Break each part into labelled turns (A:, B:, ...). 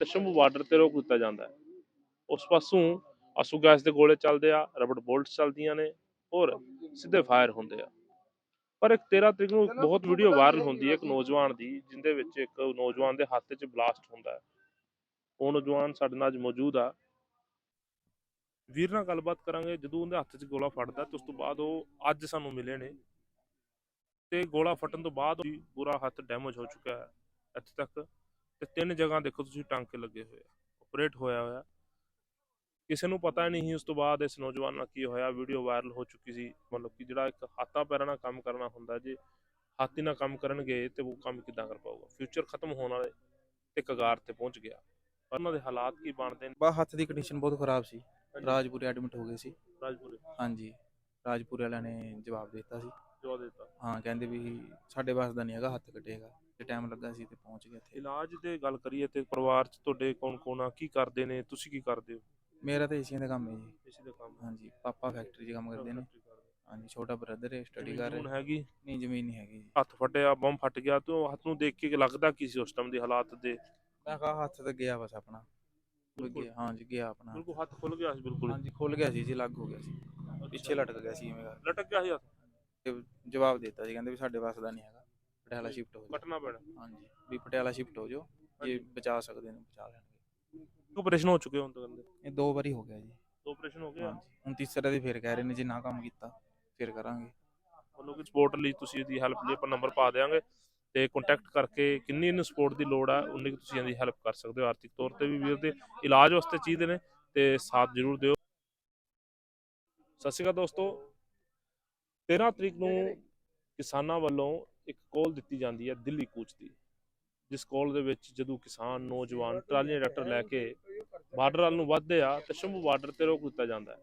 A: ਤੇ ਸ਼ੰਭੂ ਬਾਰਡਰ ਤੇ ਰੋਕ ਦਿੱਤਾ ਜਾਂਦਾ ਹੈ। ਉਸ ਪਾਸੋਂ ਆਸੂ ਗੈਸ ਦੇ ਗੋਲੇ ਚੱਲਦੇ ਆ ਰਬੜ ਬੁਲਟਸ ਚੱਲਦੀਆਂ ਨੇ ਔਰ ਸਿੱਧੇ ਫਾਇਰ ਹੁੰਦੇ ਆ। ਪਰ ਇੱਕ 13 ਤਰੀਕ ਨੂੰ ਬਹੁਤ ਵੀਡੀਓ ਵਾਇਰਲ ਹੁੰਦੀ ਹੈ ਇੱਕ ਨੌਜਵਾਨ ਦੀ ਜਿੰਦੇ ਵਿੱਚ ਇੱਕ ਨੌਜਵਾਨ ਦੇ ਹੱਥ 'ਚ ਬਲਾਸਟ ਹੁੰਦਾ ਹੈ। ਉਹ ਨੌਜਵਾਨ ਸਾਡੇ ਨਾਲ ਅੱਜ ਮੌਜੂਦ ਆ। ਵੀਰ ਨਾਲ ਗੱਲਬਾਤ ਕਰਾਂਗੇ ਜਦੋਂ ਉਹਦੇ ਹੱਥ 'ਚ ਗੋਲਾ ਫੜਦਾ ਤੇ ਉਸ ਤੋਂ ਬਾਅਦ ਉਹ ਅੱਜ ਸਾਨੂੰ ਮਿਲੇ ਨੇ। ਤੇ ਗੋਲਾ ਫਟਣ ਤੋਂ ਬਾਅਦ ਪੂਰਾ ਹੱਥ ਡੈਮੇਜ ਹੋ ਚੁੱਕਾ ਹੈ ਇੱਥੇ ਤੱਕ। ਤੇ ਤਿੰਨ ਜਗ੍ਹਾ ਦੇਖੋ ਤੁਸੀਂ ਟਾਂਕੇ ਲੱਗੇ ਹੋਏ ਆ ਆਪਰੇਟ ਹੋਇਆ ਹੋਇਆ। ਕਿਸੇ ਨੂੰ ਪਤਾ ਨਹੀਂ ਸੀ ਉਸ ਤੋਂ ਬਾਅਦ ਇਸ ਨੌਜਵਾਨ ਨਾਲ ਕੀ ਹੋਇਆ ਵੀਡੀਓ ਵਾਇਰਲ ਹੋ ਚੁੱਕੀ ਸੀ। ਮਤਲਬ ਕਿ ਜਿਹੜਾ ਇੱਕ ਹੱਥਾਂ ਪੈਰਾਂ ਨਾਲ ਕੰਮ ਕਰਨਾ ਹੁੰਦਾ ਜੇ ਹੱਥ ਹੀ ਨਾਲ ਕੰਮ ਕਰਨਗੇ ਤੇ ਉਹ ਕੰਮ ਕਿੱਦਾਂ ਕਰ ਪਾਊਗਾ? ਫਿਊਚਰ ਖਤਮ ਹੋਣ ਵਾਲੇ ਤੇ ਕਗਾਰ ਤੇ ਪਹੁੰਚ ਗਿਆ। ਪਰ ਉਹਨਾਂ ਦੇ ਹਾਲਾਤ ਕੀ ਬਣਦੇ ਨੇ?
B: ਬਾ ਹੱਥ ਦੀ ਕੰਡੀਸ਼ਨ ਬਹੁਤ ਖਰਾਬ ਸੀ। ਰਾਜਪੁਰੇ ਐਡਮਿਟ ਹੋ ਗਏ ਸੀ।
A: ਰਾਜਪੁਰੇ?
B: ਹਾਂਜੀ। ਰਾਜਪੁਰੇ ਵਾਲਿਆਂ ਨੇ ਜਵਾਬ ਦਿੱਤਾ ਸੀ।
A: ਜੋ ਦਿੱਤਾ।
B: ਹਾਂ ਕਹਿੰਦੇ ਵੀ ਸਾਡੇ ਵਾਸ ਦਾ ਨਹੀਂ ਹੈਗਾ ਹੱਥ ਕੱਟੇਗਾ। ਟਾਈਮ ਲੱਗਾ ਸੀ ਤੇ ਪਹੁੰਚ ਗਏ ਇੱਥੇ।
A: ਇਲਾਜ ਦੇ ਗੱਲ ਕਰੀਏ ਤੇ ਪਰਿਵਾਰ ਚ ਤੁਹਾਡੇ ਕੌਣ ਕੌਣ ਆ? ਕੀ ਕਰਦੇ ਨੇ? ਤੁਸੀਂ ਕੀ ਕਰਦੇ ਹੋ?
B: ਮੇਰਾ ਤਾਂ ਏਸੀਆਂ ਦਾ ਕੰਮ ਹੈ ਜੀ।
A: ਇਸੇ ਦਾ ਕੰਮ
B: ਹਾਂਜੀ ਪਾਪਾ ਫੈਕਟਰੀ 'ਚ ਕੰਮ ਕਰਦੇ ਨੇ। ਹਾਂਜੀ ਛੋਟਾ ਬ੍ਰਦਰ ਹੈ ਸਟੱਡੀ ਕਰ
A: ਹੁਣ
B: ਰਿਹਾ।
A: ਹੈਗੀ?
B: ਨਹੀਂ ਜ਼ਮੀਨ ਨਹੀਂ ਹੈਗੀ ਜੀ।
A: ਹੱਥ ਫਟਿਆ ਬੰਮ ਫਟ ਗਿਆ ਤੇ ਉਹ ਹੱਥ ਨੂੰ ਦੇਖ ਕੇ ਲੱਗਦਾ ਕੀ ਸੀ ਉਸ ਟਾਈਮ ਦੇ ਹਾਲਾਤ ਦੇ?
B: ਮੈਂ ਕਿਹਾ ਹੱਥ ਤੇ ਗਿਆ ਬਸ ਆਪਣਾ। ਗਿਆ ਹਾਂਜੀ ਗਿਆ ਆਪਣਾ।
A: ਬਿਲਕੁਲ ਹੱਥ ਖੁੱਲ ਗਿਆ ਸੀ ਬਿਲਕੁਲ।
B: ਹਾਂਜੀ ਖੁੱਲ ਗਿਆ ਸੀ ਜੀ ਲੱਗ ਹੋ ਗਿਆ ਸੀ। ਪਿੱਛੇ ਲਟਕ ਗਿਆ ਸੀ ਐਵੇਂ।
A: ਲਟਕ ਗਿਆ ਸੀ ਹੱਥ?
B: ਤੇ ਜਵਾਬ ਦਿੱਤਾ ਸੀ ਕਹਿੰਦੇ ਵੀ ਸਾਡੇ ਵਾਸ ਦਾ ਨਹੀਂ ਹੈਗਾ। ਪਟਿਆਲਾ ਸ਼ਿਫਟ ਹੋ ਜਾਓ
A: ਕੱਟਣਾ ਪੈਣਾ।
B: ਹਾਂਜੀ ਵੀ ਪਟਿਆਲਾ ਸ਼ਿਫਟ ਹੋ ਜਾਓ ਜੇ ਬਚਾ ਸਕਦੇ ਨੇ ਬਚਾ ਲੈਣਗੇ।
A: ਆਪਰੇਸ਼ਨ ਹੋ ਚੁੱਕੇ ਹੁਣ ਤੱਕ ਦੇ
B: ਇਹ ਦੋ ਵਾਰੀ ਹੋ ਗਿਆ ਜੀ।
A: ਦੋ ਆਪਰੇਸ਼ਨ ਹੋ ਗਏ ਆ?
B: ਹਾਂਜੀ ਹੁਣ ਤੀਸਰਾ ਦੀ ਫੇਰ ਕਹਿ ਰਹੇ ਨੇ ਜੇ ਨਾ ਕੰਮ ਕੀਤਾ ਫਿਰ ਕਰਾਂਗੇ।
A: ਮਤਲਬ ਕਿ ਸਪੋਰਟ ਲਈ ਤੁਸੀਂ ਇਹਦੀ ਹੈਲਪ ਲਈ ਆਪਾਂ ਨੰਬਰ ਪਾ ਦੇਵਾਂਗੇ ਤੇ ਕੰਟੈਕਟ ਕਰਕੇ ਕਿੰਨੀ ਇਹਨੂੰ ਸਪੋਰਟ ਦੀ ਲੋੜ ਆ ਉਨੀ ਕੁ ਤੁਸੀਂ ਇਹਦੀ ਹੈਲਪ ਕਰ ਸਕਦੇ ਹੋ ਆਰਥਿਕ ਤੌਰ ਤੇ ਵੀ ਵੀਰ ਦੇ। ਇਲਾਜ ਵਾਸਤੇ ਚਾਹੀਦੇ ਨੇ ਤੇ ਸਾਥ ਜ਼ਰੂਰ ਦਿਓ। ਸਤਿ ਸ਼੍ਰੀ ਅਕਾਲ ਦੋਸਤੋ। 13 ਤਰੀਕ ਨੂੰ ਕਿਸਾਨਾਂ ਵੱਲੋਂ ਇੱਕ ਕਾਲ ਦਿੱਤੀ ਜਾਂਦੀ ਹੈ ਦਿੱਲੀ ਕੂਚ ਦੀ ਜਿਸ ਕਾਲ ਦੇ ਵਿੱਚ ਜਦੋਂ ਕਿਸਾਨ ਨੌਜਵਾਨ ਟਰਾਲੀਆਂ ਟਰੈਕਟਰ ਲੈ ਕੇ ਬਾਰਡਰ ਵੱਲ ਨੂੰ ਵੱਧਦੇ ਆ ਤੇ ਸ਼ੰਭੂ ਬਾਰਡਰ ਤੇ ਰੋਕ ਦਿੱਤਾ ਜਾਂਦਾ ਹੈ।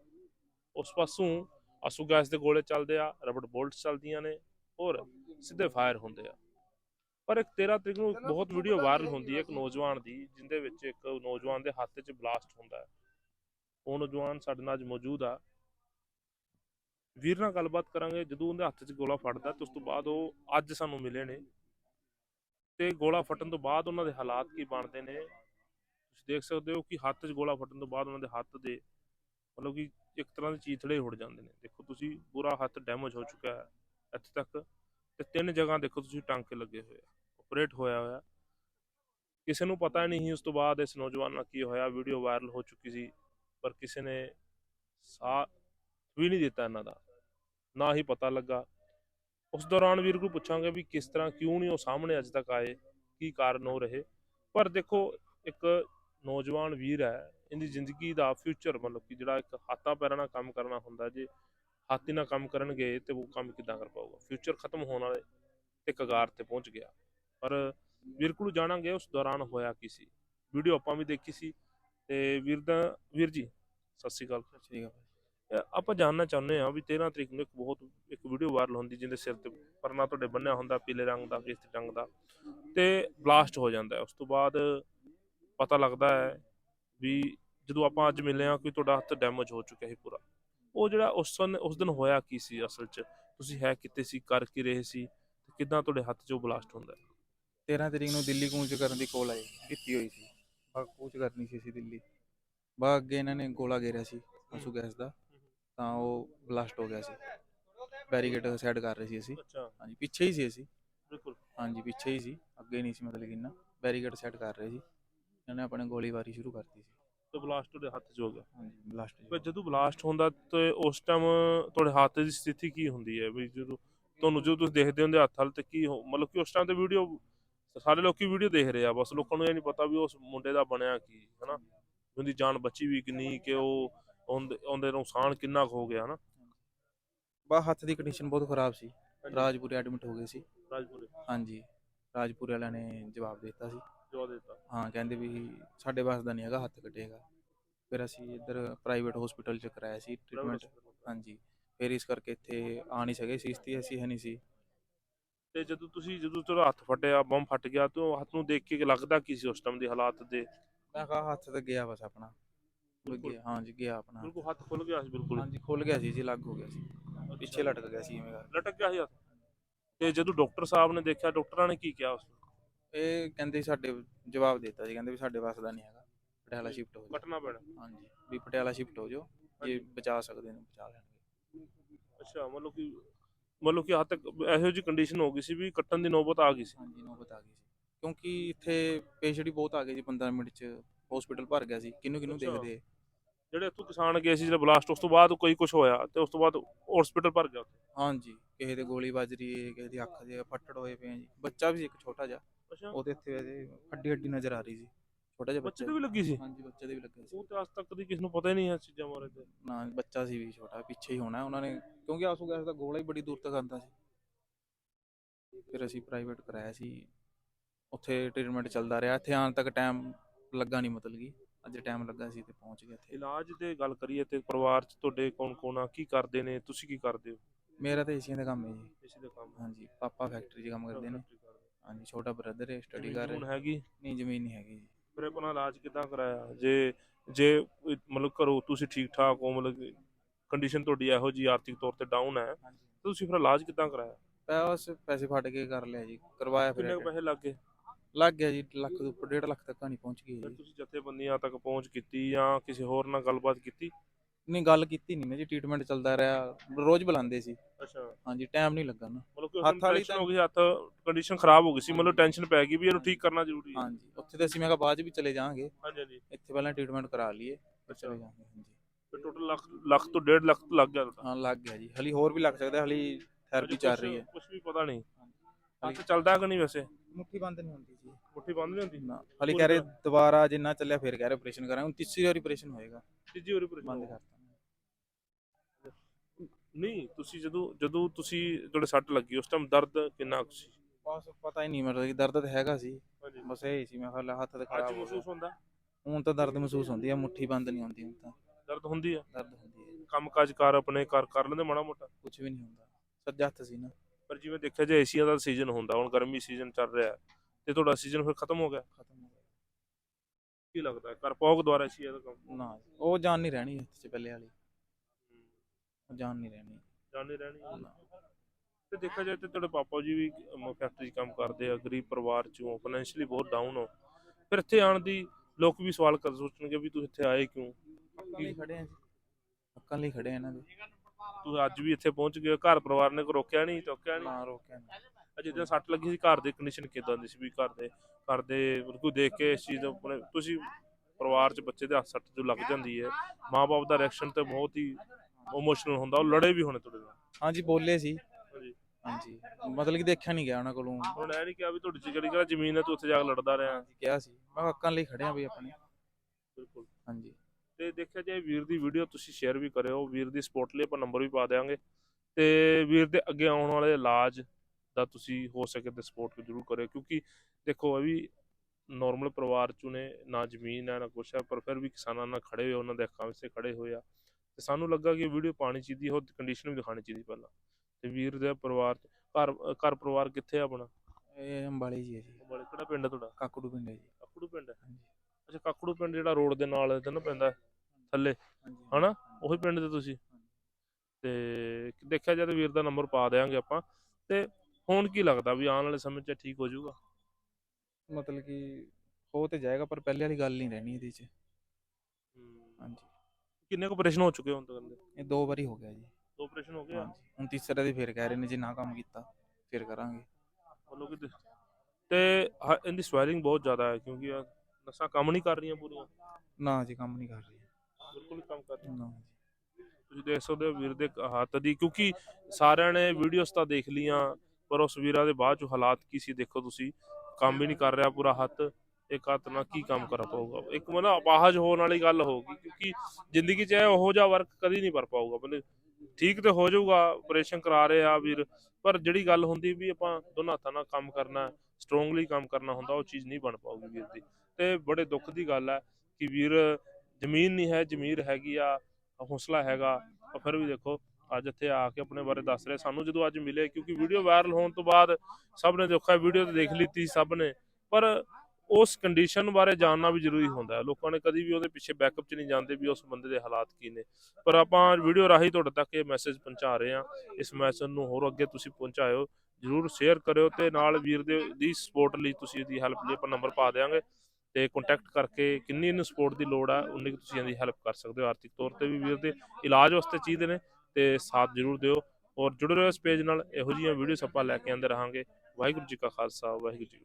A: ਉਸ ਪਾਸੋਂ ਆਸੂ ਗੈਸ ਦੇ ਗੋਲੇ ਚੱਲਦੇ ਆ ਰਬੜ ਬੁਲਟਸ ਚੱਲਦੀਆਂ ਨੇ ਔਰ ਸਿੱਧੇ ਫਾਇਰ ਹੁੰਦੇ ਆ। ਪਰ ਇੱਕ 13 ਤਰੀਕ ਨੂੰ ਬਹੁਤ ਵੀਡੀਓ ਵਾਇਰਲ ਹੁੰਦੀ ਹੈ ਇੱਕ ਨੌਜਵਾਨ ਦੀ ਜਿੰਦੇ ਵਿੱਚ ਇੱਕ ਨੌਜਵਾਨ ਦੇ ਹੱਥ 'ਚ ਬਲਾਸਟ ਹੁੰਦਾ ਹੈ। ਉਹ ਨੌਜਵਾਨ ਸਾਡੇ ਨਾਲ ਅੱਜ ਮੌਜੂਦ ਆ। ਵੀਰ ਨਾਲ ਗੱਲਬਾਤ ਕਰਾਂਗੇ, ਜਦੋਂ ਉਹਦੇ ਹੱਥ 'ਚ ਗੋਲਾ ਫਟਦਾ ਤੇ ਉਸ ਤੋਂ ਬਾਅਦ ਉਹ ਅੱਜ ਸਾਨੂੰ ਮਿਲੇ ਨੇ। ਤੇ ਗੋਲਾ ਫਟਣ ਤੋਂ ਬਾਅਦ ਉਹਨਾਂ ਦੇ ਹਾਲਾਤ ਕੀ ਬਣਦੇ ਨੇ? ਤੁਸੀਂ ਦੇਖ ਸਕਦੇ ਹੋ ਕਿ ਹੱਥ 'ਚ ਗੋਲਾ ਫਟਣ ਤੋਂ ਬਾਅਦ ਉਹਨਾਂ ਦੇ ਹੱਥ ਦੇ ਮਤਲਬ ਕਿ ਇੱਕ ਤਰ੍ਹਾਂ ਦੇ ਚੀਥੜੇ ਉੱਡ ਜਾਂਦੇ ਨੇ। ਦੇਖੋ ਤੁਸੀਂ, ਪੂਰਾ ਹੱਥ ਡੈਮੇਜ ਹੋ ਚੁੱਕਾ ਹੈ ਇੱਥੇ ਤੱਕ ਤੇ ਤਿੰਨ ਜਗ੍ਹਾ ਦੇਖੋ ਤੁਸੀਂ ਟਾਂਕੇ ਲੱਗੇ ਹੋਏ ਆ ਆਪਰੇਟ ਹੋਇਆ ਹੋਇਆ। ਕਿਸੇ ਨੂੰ ਪਤਾ ਹੀ ਨਹੀਂ ਉਸ ਤੋਂ ਬਾਅਦ ਇਸ ਨੌਜਵਾਨ ਨਾਲ ਕੀ ਹੋਇਆ ਵੀਡੀਓ ਵਾਇਰਲ ਹੋ ਚੁੱਕੀ ਸੀ, ਪਰ ਕਿਸੇ ਨੇ ਸਾਥ ਵੀ ਨਹੀਂ ਦਿੱਤਾ ਇਹਨਾਂ ਦਾ। ਨਾ ਹੀ ਪਤਾ ਲੱਗਾ। ਉਸ ਦੌਰਾਨ ਵੀਰ ਨੂੰ ਪੁੱਛਾਂਗੇ ਵੀ ਕਿਸ ਤਰ੍ਹਾਂ ਕਿਉਂ ਨਹੀਂ ਉਹ ਸਾਹਮਣੇ ਅੱਜ ਤੱਕ ਆਏ, ਕੀ ਕਾਰਨ ਹੋ ਰਹੇ। ਪਰ ਦੇਖੋ, ਇੱਕ ਨੌਜਵਾਨ ਵੀਰ ਹੈ, ਇਹਦੀ ਜ਼ਿੰਦਗੀ ਦਾ ਫਿਊਚਰ ਮਤਲਬ ਕਿ ਜਿਹੜਾ ਇੱਕ ਹੱਥਾਂ ਪੈਰਾਂ ਨਾਲ ਕੰਮ ਕਰਨਾ ਹੁੰਦਾ, ਜੇ ਹੱਥ ਨਾਲ ਕੰਮ ਕਰਨਗੇ ਤੇ ਉਹ ਕੰਮ ਕਿੱਦਾਂ ਕਰ ਪਾਊਗਾ। ਫਿਊਚਰ ਖਤਮ ਹੋਣ ਵਾਲੇ ਤੇ ਕਗਾਰ ਤੇ ਪਹੁੰਚ ਗਿਆ। ਪਰ ਵੀਰ ਕੋਲ ਜਾਣਾਂਗੇ ਉਸ ਦੌਰਾਨ ਹੋਇਆ ਕੀ ਸੀ। ਵੀਡੀਓ ਆਪਾਂ ਵੀ ਦੇਖੀ ਸੀ ਤੇ ਵੀਰ ਦਾ ਵੀਰ ਜੀ, ਸਤਿ ਸ਼੍ਰੀ ਅਕਾਲ।
B: ਸਤਿ ਸ਼੍ਰੀ ਅਕਾਲ।
A: ਆਪਾਂ ਜਾਣਨਾ ਚਾਹੁੰਦੇ ਹਾਂ ਵੀ 13 ਤਰੀਕ ਨੂੰ ਇੱਕ ਬਹੁਤ ਇੱਕ ਵੀਡੀਓ ਵਾਇਰਲ ਹੁੰਦੀ ਜਿਹਦੇ ਸਿਰ ਤੇ ਪਰਨਾ ਤੁਹਾਡੇ ਬੰਨਿਆ ਹੁੰਦਾ ਪੀਲੇ ਰੰਗ ਦਾ ਕਿਸ ਰੰਗ ਦਾ, ਤੇ ਬਲਾਸਟ ਹੋ ਜਾਂਦਾ ਉਸ ਤੋਂ ਬਾਅਦ ਪਤਾ ਲੱਗਦਾ ਹੈ ਵੀ ਜਦੋਂ ਆਪਾਂ ਅੱਜ ਮਿਲੇ ਹਾਂ ਕਿ ਤੁਹਾਡਾ ਹੱਥ ਡੈਮੇਜ ਹੋ ਚੁੱਕਿਆ ਸੀ ਪੂਰਾ, ਉਹ ਜਿਹੜਾ ਉਸ ਸਨ, ਉਸ ਦਿਨ ਹੋਇਆ ਕੀ ਸੀ ਅਸਲ 'ਚ? ਤੁਸੀਂ ਹੈ ਕਿਤੇ ਸੀ, ਕਰ ਕੀ ਰਹੇ ਸੀ ਤੇ ਕਿਦਾਂ ਤੁਹਾਡੇ ਹੱਥ 'ਚੋਂ ਬਲਾਸਟ ਹੁੰਦਾ ਹੈ?
B: 13 ਤਰੀਕ ਨੂੰ ਦਿੱਲੀ ਕੂਚ ਕਰਨ ਦੀ ਕੋਲ ਆਈ, ਕੀਤੀ ਹੋਈ ਸੀ। ਬਾ ਕੂਚ ਕਰਨੀ ਸੀ ਅਸੀਂ ਦਿੱਲੀ। ਬਾ ਅੱਗੇ ਇਹਨਾਂ ਨੇ ਗੋਲਾ ਘੇਰਿਆ ਸੀ, ਆਸੂ ਗੈਸ ਦਾ। ਤਾਂ ਉਹ ਬਲਾਸਟ ਹੋ ਗਿਆ ਸੀ। ਬੈਰੀਕੇਡ ਸੈੱਟ ਕਰ ਰਹੇ ਸੀ ਅਸੀਂ।
A: ਅੱਛਾ।
B: ਹਾਂਜੀ ਪਿੱਛੇ ਹੀ ਸੀ ਅਸੀਂ।
A: ਬਿਲਕੁਲ।
B: ਹਾਂਜੀ ਪਿੱਛੇ ਹੀ ਸੀ। ਅੱਗੇ ਨਹੀਂ ਸੀ ਮਤਲਬ ਕਿ ਇੰਨਾ। ਬੈਰੀਕੇਡ ਸੈੱਟ ਕਰ ਰਹੇ ਸੀ। ਇਹਨਾਂ ਨੇ ਆਪਣੇ ਗੋਲੀਬਾਰੀ ਸ਼ੁਰੂ ਕਰਤੀ ਸੀ।
A: ਤੇ ਬਲਾਸਟ ਤੁਹਾਡੇ ਹੱਥ 'ਚ ਹੋ ਗਿਆ।
B: ਹਾਂਜੀ ਬਲਾਸਟ
A: ਪਰ ਜਦੋਂ ਬਲਾਸਟ ਹੁੰਦਾ ਤੇ ਉਸ ਟਾਈਮ ਤੁਹਾਡੇ ਹੱਥ ਦੀ ਸਥਿਤੀ ਕੀ ਹੁੰਦੀ ਹੈ? ਵੀ ਜਦੋਂ ਤੁਹਾਨੂੰ ਜਦੋਂ ਤੁਸੀਂ ਦੇਖਦੇ ਹੁੰਦੇ ਹੱਥ ਹਲ ਤੇ ਕੀ ਹੋ- ਮਤਲਬ ਕਿ ਉਸ ਟਾਈਮ ਤੇ ਵੀਡੀਓ ਸਾਰੇ ਲੋਕੀ ਵੀਡੀਓ ਦੇਖ ਰਹੇ ਆ। ਬਸ ਲੋਕਾਂ ਨੂੰ ਇਹ ਨਹੀਂ ਪਤਾ ਵੀ ਉਸ ਮੁੰਡੇ ਦਾ ਬਣਿਆ ਕੀ ਹਨਾ? ਉਹਦੀ ਜਾਨ ਬਚੀ ਵੀ ਕਿ ਨਹੀਂ ਕਿ ਉਹ ਉਹਦੇ ਉਹਦੇ ਨੁਕਸਾਨ ਕਿੰਨਾ ਕੁ ਹੋ ਗਿਆ ਹਨਾ?
B: ਬਾ ਹੱਥ ਦੀ ਕੰਡੀਸ਼ਨ ਬਹੁਤ ਖਰਾਬ ਸੀ। ਰਾਜਪੁਰੇ ਐਡਮਿਟ ਹੋ ਗਏ ਸੀ।
A: ਰਾਜਪੁਰੇ।
B: ਹਾਂਜੀ। ਰਾਜਪੁਰੇ ਵਾਲਿਆਂ ਨੇ ਜਵਾਬ ਦਿੱਤਾ ਸੀ।
A: ਜੋ ਦਿੱਤਾ।
B: ਹਾਂ ਕਹਿੰਦੇ ਵੀ ਸਾਡੇ ਵਾਸ ਦਾ ਨਹੀਂ ਹੈਗਾ ਹੱਥ ਕੱਟੇਗਾ। ਫਿਰ ਅਸੀਂ ਇੱਧਰ ਪ੍ਰਾਈਵੇਟ ਹਸਪੀਟਲ ਚ ਕਰਾਇਆ ਸੀ ਟ੍ਰੀਟਮੈਂਟ ਹਾਂਜੀ। ਫਿਰ ਇਸ ਕਰਕੇ ਇੱਥੇ ਆ ਨਹੀਂ ਸਕੇ ਸੀ ਇਸ ਅਸੀਂ ਹੈ ਨਹੀਂ ਸੀ।
A: ਤੇ ਜਦੋਂ ਤੁਸੀਂ ਜਦੋਂ ਤੁਹਾਡਾ ਹੱਥ ਫਟਿਆ ਬੰਮ ਫਟ ਗਿਆ ਤੇ ਉਹ ਹੱਥ ਨੂੰ ਦੇਖ ਕੇ ਲੱਗਦਾ ਕੀ ਸੀ ਉਸ ਟਾਈਮ ਦੇ ਹਾਲਾਤ ਦੇ?
B: ਮੈਂ ਕਿਹਾ ਹੱਥ ਤੇ ਗਿਆ ਬਸ ਆਪਣਾ। ਉਹ
A: ਬਿਲਕੁਲ।
B: ਗਿਆ ਹਾਂਜੀ ਗਿਆ ਆਪਣਾ
A: ਬਿਲਕੁਲ ਹੱਥ ਖੁੱਲ ਗਿਆ ਸੀ ਬਿਲਕੁਲ।
B: ਹਾਂਜੀ ਖੁੱਲ ਗਿਆ ਸੀ ਜੀ ਲੱਗ ਹੋ ਗਿਆ ਸੀ। ਪਿੱਛੇ ਲਟਕ ਗਿਆ ਸੀ ਐਵੇਂ ਕਰਕੇ।
A: ਲਟਕ ਗਿਆ ਸੀ ਹੱਥ? ਤੇ ਜਦੋਂ ਡਾਕਟਰ ਸਾਹਿਬ ਨੇ ਦੇਖਿਆ ਡਾਕਟਰਾਂ ਨੇ ਕੀ ਕਿਹਾ ਉਸ ਨੂੰ?
B: ਇਹ ਕਹਿੰਦੇ ਸਾਡੇ ਜਵਾਬ ਦਿੱਤਾ ਸੀ ਕਹਿੰਦੇ ਵੀ ਸਾਡੇ ਵਾਸ ਦਾ ਨਹੀਂ ਹੈਗਾ ਪਟਿਆਲਾ ਸ਼ਿਫਟ ਹੋ ਜਾਓ।
A: ਕੱਟਣਾ ਪੈਣਾ।
B: ਹਾਂਜੀ ਵੀ ਪਟਿਆਲਾ ਸ਼ਿਫਟ ਹੋ ਜਾਓ ਜੇ ਬਚਾ ਸਕਦੇ ਨੇ ਬਚਾ ਲੈਣਗੇ।
A: ਅੱਛਾ ਮਤਲਬ ਕਿ ਮਤਲਬ ਕਿ ਹੱਦ ਤੱਕ ਇਹੋ ਜਿਹੀ ਕੰਡੀਸ਼ਨ ਹੋ ਗਈ ਸੀ ਵੀ ਕੱਟਣ ਦੀ ਨੌਬਤ ਆ ਗਈ ਸੀ?
B: ਹਾਂਜੀ ਨੌਬਤ ਆ ਗਈ ਸੀ। ਕਿਉਂਕਿ ਇੱਥੇ ਪੇਸ਼ੈਂਟ ਹੀ ਬਹੁਤ ਆ ਗਏ ਜੀ 15 ਮਿੰਟ ਚ ਹਸਪੀਟਲ ਭਰ ਗਿਆ ਸੀ ਕਿਹਨੂੰ ਕਿਹਨੂੰ
A: ਅੱਛਾ।
B: ਦੇਖਦੇ।
A: ਜਿਹੜੇ ਇੱਥੋਂ ਕਿਸਾਨ ਗਏ ਸੀ ਜਿਹੜਾ ਬਲਾਸਟ ਉਸ ਤੋਂ ਬਾਅਦ ਕੋਈ ਕੁਝ ਹੋਇਆ ਤੇ ਉਸ ਤੋਂ ਬਾਅਦ ਹਸਪੀਟਲ ਭਰ ਗਿਆ ਉੱਥੇ।
B: ਹਾਂਜੀ ਕਿਸੇ ਦੇ ਗੋਲੀ ਵੱਜ ਰਹੀ ਹੈ ਕਿਸੇ ਦੀ ਅੱਖ ਦੇ ਫੱਟੜ ਹੋਏ ਪਏ ਆ ਜੀ। ਬੱਚਾ ਵੀ ਸੀ ਇੱਕ ਛੋਟਾ ਜਿਹਾ
A: ਅੱਛਾ।
B: ਉਹਦੇ ਇੱਥੇ ਵੈਸੇ ਹੱਡੀ ਹੱਡੀ ਨਜ਼ਰ ਆ ਰਹੀ ਸੀ। ਛੋਟਾ ਜਿਹਾ
A: ਬੱਚੇ
B: ਬੱਚਾ
A: ਤੇ ਵੀ ਲੱਗੀ ਸੀ?
B: ਹਾਂਜੀ ਬੱਚੇ ਦੇ ਵੀ ਲੱਗੇ ਸੀ।
A: ਉਹ ਤੇ ਅੱਜ ਤੱਕ ਕਦੀ ਕਿਸ ਨੂੰ ਪਤਾ ਹੀ ਨਹੀਂ ਹੈ ਚੀਜ਼ਾਂ ਬਾਰੇ ਤੇ।
B: ਨਾ ਬੱਚਾ ਸੀ ਵੀ ਛੋਟਾ ਪਿੱਛੇ ਹੀ ਹੋਣਾ ਉਹਨਾਂ ਨੇ ਕਿਉਂਕਿ ਆਸੂ ਗੈਸ ਦਾ ਗੋਲਾ ਹੀ ਬੜੀ ਦੂਰ ਤੱਕ ਆਉਂਦਾ ਸੀ। ਫਿਰ ਅਸੀਂ ਪ੍ਰਾਈਵੇਟ ਕਰਾਇਆ ਸੀ। ਉੱਥੇ ਟ੍ਰੀਟਮੈਂਟ ਚੱਲਦਾ ਰਿਹਾ ਇੱਥੇ ਆਉਣ ਤੱਕ ਟਾਈਮ ਲੱਗਾ ਨਹੀਂ ਮਤਲਬ ਕਿ। ਅੱਜ ਟਾਈਮ ਲੱਗਾ ਸੀ ਤੇ ਪਹੁੰਚ ਗਏ ਇੱਥੇ।
A: ਇਲਾਜ ਦੇ ਗੱਲ ਕਰੀਏ ਤੇ ਪਰਿਵਾਰ ਚ ਤੁਹਾਡੇ ਕੌਣ ਕੌਣ ਆ ਕੀ ਕਰਦੇ ਨੇ ਤੁਸੀਂ ਕੀ ਕਰਦੇ ਹੋ?
B: ਮੇਰਾ ਤਾਂ ਏਸੀਆਂ ਦਾ ਕੰਮ ਹੈ ਜੀ।
A: ਇਸੇ ਦਾ ਕੰਮ।
B: ਹਾਂਜੀ ਪਾਪਾ ਫੈਕਟਰੀ 'ਚ ਕੰਮ ਕਰਦੇ ਨੇ। ਹਾਂਜੀ ਛੋਟਾ ਬ੍ਰਦਰ ਹੈ ਸਟੱਡੀ ਕਰ ਰਿਹਾ।
A: ਹੈਗੀ?
B: ਨਹੀਂ ਜ਼ਮੀਨ ਨਹੀਂ ਹੈਗੀ ਜੀ।
A: ਫਿਰ ਆਪਣਾ ਇਲਾਜ ਕਿੱਦਾਂ ਕਰਾਇਆ? ਜੇ ਜੇ ਮਤਲਬ ਘਰੋਂ ਤੁਸੀਂ ਠੀਕ ਠਾਕ ਹੋ ਮਤਲਬ ਕੰਡੀਸ਼ਨ ਤੁਹਾਡੀ ਇਹੋ ਜੀ ਆਰਥਿਕ ਤੌਰ ਤੇ ਡਾਊਨ ਹੈ ਤੁਸੀਂ ਫਿਰ ਇਲਾਜ ਕਿੱਦਾਂ ਕਰਾਇਆ?
B: ਬਸ ਪੈਸੇ ਫੜ ਕੇ ਕਰ ਲਿਆ ਜੀ ਕਰਵਾਇਆ ਫਿਰ
A: ਕਿੰਨੇ ਕੁ ਪੈਸੇ ਲੱਗੇ
B: ਲੱਗ ਗਿਆ ਜੀ ਲੱਖ ਦੇ ਉੱਪਰ 1.5 ਲੱਖ ਤੱਕ ਕਹਾਣੀ ਪਹੁੰਚ ਗਈ
A: ਫਿਰ
B: ਜੀ।
A: ਤੁਸੀਂ ਜਥੇਬੰਦੀਆਂ ਤੱਕ ਪਹੁੰਚ ਕੀਤੀ ਜਾਂ ਕਿਸੇ ਹੋਰ ਨਾਲ ਗੱਲਬਾਤ ਕੀਤੀ?
B: ਨਹੀਂ ਗੱਲ ਕੀਤੀ ਨਹੀਂ ਮੈਂ ਜੀ ਟ੍ਰੀਟਮੈਂਟ ਚੱਲਦਾ ਰਿਹਾ ਰੋਜ਼ ਬੁਲਾਉਂਦੇ ਸੀ।
A: ਅੱਛਾ।
B: ਹਾਂਜੀ ਟਾਈਮ ਨਹੀਂ ਲੱਗਾ ਨਾ।
A: ਮਤਲਬ ਕਿ
B: ਹੱਥ ਵਾਲੀ
A: ਹੋ ਗਈ ਹੱਥ ਕੰਡੀਸ਼ਨ ਖਰਾਬ ਹੋ ਗਈ ਸੀ ਮਤਲਬ ਟੈਨਸ਼ਨ ਪੈ ਗਈ ਵੀ ਇਹਨੂੰ ਠੀਕ ਕਰਨਾ ਜ਼ਰੂਰੀ ਹੈ।
B: ਹਾਂਜੀ ਉੱਥੇ ਤੇ ਅਸੀਂ ਮੈਂ ਕਿਹਾ ਬਾਅਦ ਚ ਵੀ ਚਲੇ ਜਾਾਂਗੇ
A: ਹਾਂਜੀ ਹਾਂਜੀ।
B: ਇੱਥੇ ਪਹਿਲਾਂ ਟ੍ਰੀਟਮੈਂਟ ਕਰਾ ਲਈਏ ਫਿਰ
A: ਅੱਛਾ।
B: ਚਲੇ ਜਾਾਂਗੇ ਹਾਂਜੀ।
A: ਫਿਰ ਟੋਟਲ ਲੱਖ ਲੱਖ ਤੋਂ 1.5 ਲੱਖ ਲੱਗ ਗਿਆ ਤੁਹਾਡਾ?
B: ਹਾਂ ਲੱਗ ਗਿਆ ਜੀ। ਹਲੀ ਹੋਰ ਵੀ ਲੱਗ ਸਕਦਾ ਹਲੀ ਥੈਰੇਪੀ ਚੱਲ ਰਹੀ ਹੈ।
A: ਕੁਝ ਵੀ ਪਤਾ ਨਹੀਂ। ਹੱਥ ਚੱਲਦਾ ਕਿ ਨਹੀਂ ਵੈਸੇ?
B: ਮੁੱਠੀ ਬੰਦ ਨਹੀਂ ਹੁੰਦੀ ਜੀ।
A: ਮੁੱਠੀ ਬੰਦ ਨਹੀਂ ਹੁੰਦੀ?
B: ਨਾ ਹਲੀ ਕਹਿ ਰਹੇ ਦੁਬਾਰਾ ਜਿੰਨਾ ਚੱਲਿਆ ਫਿਰ ਕਹਿ ਰਹੇ ਆਪਰੇਸ਼ਨ ਕਰਾਂਗੇ। ਹੁਣ ਤੀਸਰੀ ਵਾਰੀ ਆਪਰੇਸ਼ਨ ਹੋਏਗਾ।
A: ਤੀਜੀ ਵਾਰੀ
B: ਬੰਦ
A: ਬੰਦ
B: ਕਰਤਾ
A: ਨਹੀਂ ਤੁਸੀਂ ਜਦੋਂ ਜਦੋਂ ਤੁਸੀਂ ਤੁਹਾਡੇ ਸੱਟ ਲੱਗੀ ਉਸ ਟਾਈਮ ਦਰਦ ਕਿੰਨਾ ਕੁ ਸੀ?
B: ਬਸ ਪਤਾ ਹੀ ਨਹੀਂ ਮਤਲਬ ਕਿ ਦਰਦ ਤਾਂ ਹੈਗਾ ਸੀ।
A: ਹਾਂਜੀ।
B: ਬਸ ਇਹ ਹੀ ਸੀ ਮੈਂ ਕਿਹਾ ਹੱਥ ਤੇ
A: ਅੱਜ
B: ਖਰਾਬ ਹੋ
A: ਮਹਿਸੂਸ
B: ਗਿਆ
A: ਹੁੰਦਾ?
B: ਹੁਣ ਤਾਂ ਦਰਦ ਮਹਿਸੂਸ ਹੁੰਦੀ ਹੈ ਮੁੱਠੀ ਬੰਦ ਨਹੀਂ ਹੁੰਦੀ ਹੁਣ ਤਾਂ।
A: ਦਰਦ ਹੁੰਦੀ ਆ?
B: ਦਰਦ ਹੁੰਦੀ ਹੈ
A: ਕੰਮ ਕਾਜ ਕਰ ਆਪਣੇ ਕਰ ਕਰ ਲੈਂਦੇ ਮਾੜਾ ਮੋਟਾ?
B: ਕੁਝ ਵੀ ਨਹੀਂ ਹੁੰਦਾ। ਸੱਜਾ ਹੱਥ ਸੀ ਨਾ।
A: ਪਰ ਜਿਵੇਂ ਦੇਖਿਆ ਜੇ ਏਸੀਆਂ ਦਾ ਸੀਜ਼ਨ ਹੁੰਦਾ ਹੁਣ ਗਰਮੀ ਸੀਜ਼ਨ ਚੱਲ ਰਿਹਾ ਤੇ ਤੁਹਾਡਾ ਸੀਜ਼ਨ ਫਿਰ ਖਤਮ ਹੋ ਗਿਆ?
B: ਖਤਮ ਹੋ
A: ਕੀ ਲੱਗਦਾ ਹੈ? ਕਰ ਪਾਓਗੇ ਦੁਬਾਰਾ ਏਸੀਆ ਦਾ ਕੰਮ?
B: ਗਿਆ ਨਾ ਉਹ ਜਾਨ ਨਹੀਂ ਰਹਿਣੀ ਹੱਥ 'ਚ ਪਹਿਲੇ ਵਾਲੀ। ਉਹ ਜਾਨ ਨਹੀਂ ਰਹਿਣੀ।
A: ਜਾਣ ਨਹੀਂ ਰਹਿਣੀ?
B: ਨਾ।
A: ਤੇ ਦੇਖਿਆ ਜਾਏ ਤੇ ਤੁਹਾਡੇ ਪਾਪਾ ਜੀ ਵੀ ਫੈਕਟਰੀ 'ਚ ਕੰਮ ਕਰਦੇ ਆ ਗਰੀਬ ਪਰਿਵਾਰ ਚੋਂ ਫਾਈਨੈਂਸ਼ੀਅਲੀ ਬਹੁਤ ਡਾਊਨ ਹੋ। ਫਿਰ ਇੱਥੇ ਆਉਣ ਦੀ ਲੋਕ ਵੀ ਸਵਾਲ ਕਰ ਸੋਚਣਗੇ ਵੀ ਤੂੰ ਇੱਥੇ ਆਏ ਕਿਉਂ?
B: ਹੱਕਾਂ ਲਈ ਖੜੇ ਆ ਜੀ। ਹੱਕਾਂ ਲਈ ਖੜੇ ਆ ਇਹਨਾਂ ਦੇ।
A: ਤੂੰ ਅੱਜ ਵੀ ਇੱਥੇ ਪਹੁੰਚ ਗਏ ਘਰ ਪਰਿਵਾਰ ਨੇ ਕੋ ਰੋਕਿਆ ਨਹੀਂ ਟੋਕਿਆ ਨਹੀਂ
B: ਨਾ ਰੋਕਿਆ ਨਹੀਂ
A: ਅਜੇ ਜਦੋਂ ਸੱਟ ਲੱਗੀ ਸੀ ਘਰ ਦੀ ਕੰਡੀਸ਼ਨ ਕਿਦਾਂ ਦੀ ਸੀ ਵੀ ਘਰ ਦੇ ਘਰ ਦੇ ਬਿਲਕੁਲ ਦੇਖ ਕੇ ਇਸ ਚੀਜ਼ ਨੂੰ ਆਪਣੇ ਤੁਸੀਂ ਪਰਿਵਾਰ 'ਚ ਬੱਚੇ ਦੇ ਹੱਥ ਸੱਟ ਜੋ ਲੱਗ ਜਾਂਦੀ ਹੈ ਮਾਪੇ ਦਾ ਰਿਐਕਸ਼ਨ ਤੇ ਬਹੁਤ ਹੀ ਇਮੋਸ਼ਨਲ ਹੁੰਦਾ ਉਹ ਲੜੇ ਵੀ ਹੋਣੇ ਤੁਹਾਡੇ ਨਾਲ।
B: ਹਾਂਜੀ ਬੋਲੇ ਸੀ।
A: ਹਾਂਜੀ।
B: ਹਾਂਜੀ। ਮਤਲਬ ਕਿ ਦੇਖਿਆ ਨਹੀਂ ਗਿਆ ਉਹਨਾਂ ਕੋਲੋਂ।
A: ਹੁਣ ਇਹ ਨਹੀਂ ਕਿਹਾ ਵੀ ਤੁਹਾਡੀ ਜਿਹੜੀ ਕਿਹੜਾ ਜ਼ਮੀਨ ਹੈ ਤੂੰ ਉੱਥੇ ਜਾ ਕੇ ਲੜਦਾ ਰਿਹਾ।
B: ਹਾਂਜੀ ਕਿਹਾ ਸੀ। ਮੈਂ ਕਿਹਾ ਹੱਕਾਂ ਲਈ ਖੜੇ ਆ ਵੀ ਆਪਣੇ।
A: ਬਿਲਕੁਲ।
B: ਹਾਂਜੀ।
A: ਤੇ ਦੇਖਿਆ ਜਾਏ ਵੀਰ ਦੀ ਵੀਡੀਓ ਤੁਸੀਂ ਸ਼ੇਅਰ ਵੀ ਕਰਿਓ ਵੀਰ ਦੀ ਸਪੋਰਟ ਲਈ ਆਪਾਂ ਨੰਬਰ ਵੀ ਪਾ ਦੇਵਾਂਗੇ ਤੇ ਵੀਰ ਦੇ ਅੱਗੇ ਆਉਣ ਵਾਲੇ ਇਲਾਜ ਦਾ ਤੁਸੀਂ ਹੋ ਸਕੇ ਤੇ ਸਪੋਰਟ ਜ਼ਰੂਰ ਕਰਿਓ ਕਿਉਂਕਿ ਦੇਖੋ ਇਹ ਵੀ ਨਾਰਮਲ ਪਰਿਵਾਰ ਚੋਂ ਨੇ ਨਾ ਜ਼ਮੀਨ ਹੈ ਨਾ ਕੁਛ ਹੈ ਪਰ ਫਿਰ ਵੀ ਕਿਸਾਨਾਂ ਨਾਲ ਖੜੇ ਹੋਏ ਉਹਨਾਂ ਦੇ ਅੱਖਾਂ ਵਿੱਚ ਖੜੇ ਹੋਏ ਆ। ਤੇ ਸਾਨੂੰ ਲੱਗਾ ਕਿ ਵੀਡੀਓ ਪਾਣੀ ਚਾਹੀਦੀ ਉਹ ਕੰਡੀਸ਼ਨ ਵੀ ਦਿਖਾਣੀ ਚਾਹੀਦੀ ਪਹਿਲਾਂ। ਤੇ ਵੀਰ ਦੇ ਪਰਿਵਾਰ ਘਰ ਘਰ ਪਰਿਵਾਰ ਕਿੱਥੇ ਆ ਆਪਣਾ?
B: ਇਹ ਅੰਬਾਲੀ ਜੀ ਹੈ ਜੀ।
A: ਬੜੇ ਕਿਹੜਾ ਪਿੰਡ ਹੈ ਤੁਹਾਡਾ?
B: ਕਾਕੜੂ ਪਿੰਡ ਹੈ ਜੀ।
A: ਕਾਕੜੂ ਪਿੰਡ ਹੈ।
B: ਹਾਂਜੀ
A: ਅੱਛਾ ਕਾਕੜੂ ਪਿੰਡ ਜਿਹੜਾ ਰੋਡ ਦੇ ਨਾਲ ਤੇ ਨਾ ਪੈਂਦਾ ਥੱਲੇ ਹਨਾ? ਉਹੀ ਪਿੰਡ ਦੇ ਤੁਸੀਂ। ਤੇ ਦੇਖਿਆ ਤਾਂ ਵੀਰ ਦਾ ਨੰਬਰ ਪਾ ਦੇਵਾਂਗੇ ਆਪਾਂ। ਤੇ ਹੁਣ ਕੀ ਲੱਗਦਾ ਵੀ ਆਉਣ ਵਾਲੇ ਸਮੇਂ 'ਚ ਠੀਕ ਹੋ ਜਾਊਗਾ?
B: ਮਤਲਬ ਕਿ ਹੋ ਤੇ ਜਾਏਗਾ ਪਰ ਪਹਿਲੇ ਵਾਲੀ ਗੱਲ ਨਹੀਂ ਰਹਿਣੀ ਇਹਦੇ 'ਚ। ਹਾਂਜੀ।
A: ਕਿੰਨੇ ਕੁ ਆਪਰੇਸ਼ਨ ਹੋ ਚੁੱਕੇ ਹੁਣ ਤੱਕ ਦੇ
B: ਇਹ ਦੋ ਵਾਰੀ ਹੋ ਗਿਆ ਜੀ।
A: ਦੋ ਆਪਰੇਸ਼ਨ ਹੋ ਗਏ ਆ?
B: ਹਾਂਜੀ। ਹੁਣ ਤੀਸਰੇ ਦੀ ਫੇਰ ਕਹਿ ਰਹੇ ਨੇ ਜੇ ਨਾ ਕੰਮ ਕੀਤਾ ਫਿਰ ਕਰਾਂਗੇ।
A: ਮਤਲਬ ਕਿ ਤੇ- ਤੇ ਹ- ਇਹਦੀ ਸਵੈਲਿੰਗ ਬਹੁਤ ਜ਼ਿਆਦਾ ਹੈ ਕਿਉਂਕਿ ਇਹ ਨਸਾਂ ਕੰਮ ਨਹੀਂ ਕਰ ਰਹੀਆਂ ਪੂਰੀਆਂ।
B: ਨਾ ਜੀ ਕੰਮ ਨਹੀਂ ਕਰ ਰਹੀ
A: ਬਿਲਕੁਲ ਕੰਮ ਕਰ ਰਹੀਆਂ
B: ਨਾ। ਜੀ
A: ਤੁਸੀਂ ਦੇਖ ਸਕਦੇ ਹੋ ਵੀਰ ਦੇ ਹੱਥ ਦੀ ਕਿਉਂਕਿ ਸਾਰਿਆਂ ਨੇ ਵੀਡੀਓਜ਼ ਤਾਂ ਦੇਖ ਲੀਆਂ ਪਰ ਉਸ ਵੀਰਾਂ ਦੇ ਬਾਅਦ ਚ ਹਾਲਾਤ ਕੀ ਸੀ ਦੇਖੋ ਤੁਸੀਂ। ਕੰਮ ਵੀ ਨਹੀਂ ਕਰ ਰਿਹਾ ਪੂਰਾ ਹੱਥ ਇੱਕ ਹੱਥ ਨਾਲ ਕੀ ਕੰਮ ਕਰ ਪਾਊਗਾ। ਇੱਕ ਮਤਲਬ ਅਪਾਹਜ ਹੋਣ ਵਾਲੀ ਗੱਲ ਹੋਊਗੀ ਕਿਉਂਕਿ ਜ਼ਿੰਦਗੀ 'ਚ ਇਹ ਉਹੋ ਜਿਹਾ ਵਰਕ ਕਦੀ ਨਹੀਂ ਕਰ ਪਾਊਗਾ ਮਤਲਬ ਠੀਕ ਤੇ ਹੋ ਜਾਊਗਾ ਆਪਰੇਸ਼ਨ ਕਰਾ ਰਹੇ ਆ ਵੀਰ ਪਰ ਜਿਹੜੀ ਗੱਲ ਹੁੰਦੀ ਵੀ ਆਪਾਂ ਦੋਨਾਂ ਹੱਥਾਂ ਨਾਲ ਕੰਮ ਕਰਨਾ ਸਟਰੋਂਗਲੀ ਕੰਮ ਕਰਨਾ ਹੁੰਦਾ ਉਹ ਚੀਜ਼ ਨਹੀਂ ਬਣ ਪਾਊਗੀ ਵੀਰ ਦੀ। ਤੇ ਬੜੇ ਦੁੱਖ ਦੀ ਗੱਲ ਹੈ ਕਿ ਵੀਰ ਜ਼ਮੀਨ ਨਹੀਂ ਹੈ, ਜ਼ਮੀਰ ਹੈਗੀ ਆ ਹੌਸਲਾ ਹੈਗਾ ਪਰ ਫਿਰ ਵੀ ਦੇਖੋ, ਅੱਜ ਇੱਥੇ ਆ ਕੇ ਆਪਣੇ ਬਾਰੇ ਦੱਸ ਰਹੇ ਸਾਨੂੰ ਜਦੋਂ ਅੱਜ ਮਿਲੇ, ਕਿਉਂਕਿ ਵੀਡੀਓ ਵਾਇਰਲ ਹੋਣ ਤੋਂ ਬਾਅਦ ਸਭ ਨੇ ਦੇਖਿਆ ਵੀਡੀਓ ਤੇ ਦੇਖ ਲਿੱਤੀ ਸਭ ਨੇ, ਪਰ ਉਸ ਕੰਡੀਸ਼ਨ ਬਾਰੇ ਜਾਣਨਾ ਵੀ ਜ਼ਰੂਰੀ ਹੁੰਦਾ ਹੈ। ਲੋਕਾਂ ਨੇ ਕਦੀ ਵੀ ਉਹਦੇ ਪਿੱਛੇ ਬੈਕਅਪ 'ਚ ਨਹੀਂ ਜਾਂਦੇ ਵੀ ਉਸ ਬੰਦੇ ਦੇ ਹਾਲਾਤ ਕੀ ਨੇ। ਪਰ ਆਪਾਂ ਵੀਡੀਓ ਰਾਹੀਂ ਤੁਹਾਡੇ ਤੱਕ ਇਹ ਮੈਸੇਜ ਪਹੁੰਚਾ ਰਹੇ ਹਾਂ। ਇਸ ਮੈਸੇਜ ਨੂੰ ਹੋਰ ਅੱਗੇ ਤੁਸੀਂ ਪਹੁੰਚਾਇਓ। ਜਰੂਰ ਸ਼ੇਅਰ ਕਰਿਓ ਤੇ ਨਾਲ ਵੀਰ ਦੇ ਦੀ ਸਪੋਰਟ ਲਈ ਤੁਸੀਂ ਇਹਦੀ ਹੈਲਪ ਲਈ ਆਪਾਂ ਨੰਬਰ ਪਾ ਦੇਵਾਂਗੇ ਤੇ ਕੰਟੈਕਟ ਕਰਕੇ ਕਿੰਨੀ ਇਹਨੂੰ ਸਪੋਰਟ ਦੀ ਲੋੜ ਆ, ਉਨੀ ਕੁ ਤੁਸੀਂ ਇਹਦੀ ਹੈਲਪ ਕਰ ਸਕਦੇ ਹੋ ਆਰਥਿਕ ਤੌਰ ਤੇ ਵੀ ਵੀਰ ਦੇ। ਇਲਾਜ ਵਾਸਤੇ ਚਾਹੀਦੇ ਨੇ ਤੇ ਸਾਥ ਜ਼ਰੂਰ ਦਿਓ। ਔਰ ਜੁੜੇ ਰਹੋ ਇਸ ਪੇਜ ਨਾਲ, ਇਹੋ ਜਿਹੀਆਂ ਵੀਡੀਓਜ਼ ਆਪਾਂ ਲੈ ਕੇ ਆਉਂਦੇ ਰਹਾਂਗੇ। ਵਾਹਿਗੁਰੂ ਜੀ ਕਾ ਖਾਲਸਾ, ਵਾਹਿਗੁਰੂ ਜੀ